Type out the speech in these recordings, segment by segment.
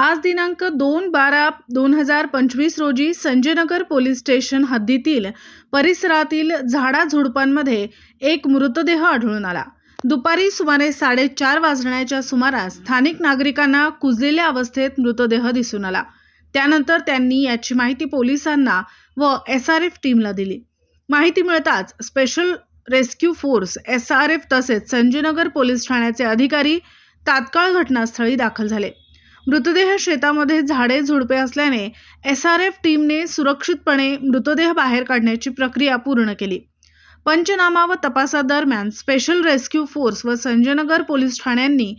आज दिनांक दोन बारा दोन हजार पंचवीस रोजी संजयनगर पोलीस स्टेशन हद्दीतील परिसरातील झाडाझुडपांमध्ये एक मृतदेह आढळून आला. दुपारी सुमारे साडेचार वाजण्याच्या सुमारास स्थानिक नागरिकांना कुजलेल्या अवस्थेत मृतदेह दिसून आला. त्यानंतर त्यांनी याची माहिती पोलिसांना व एस आर एफ टीमला दिली. माहिती मिळताच special rescue force S R F तसेच संजयनगर पोलीस ठाण्याचे अधिकारी तात्काळ घटनास्थळी दाखल झाले. मृतदेह शेतामध्ये झाडे झुडपे असल्याने एस आर एफ टीमने सुरक्षितपणे मृतदेह बाहेर काढण्याची प्रक्रिया पूर्ण केली. पंचनामा व तपासादरम्यान स्पेशल रेस्क्यू फोर्स व संजयनगर पोलीस ठाण्यांनी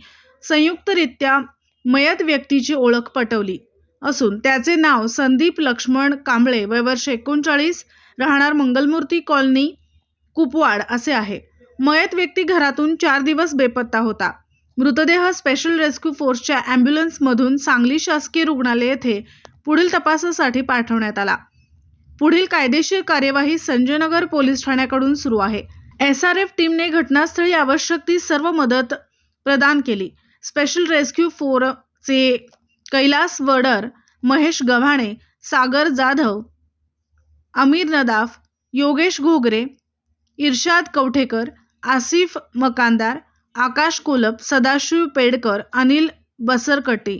संयुक्तरित्या मयत व्यक्तीची ओळख पटवली. असून त्याचे नाव संदीप लक्ष्मण कांबळे वय वर्ष एकोणचाळीस राहणार मंगलमूर्ती कॉलनी कुपवाड असे आहे. मयत व्यक्ती घरातून चार दिवस बेपत्ता होता. मृतदेह स्पेशल रेस्क्यू फोर्सच्या ॲम्ब्युलन्समधून सांगली शासकीय रुग्णालय येथे पुढील तपासासाठी पाठवण्यात आला. पुढील कायदेशीर कार्यवाही संजयनगर पोलीस ठाण्याकडून सुरू आहे. एस आर एफ टीमने घटनास्थळी आवश्यक ती सर्व मदत प्रदान केली. स्पेशल रेस्क्यू फोरचे कैलास वडर महेश गव्हाणे सागर जाधव अमीर नदाफ योगेश घोगरे इर्शाद कवठेकर आसिफ मकानदार आकाश कोलप सदाशिव पेडकर अनिल बसरकटे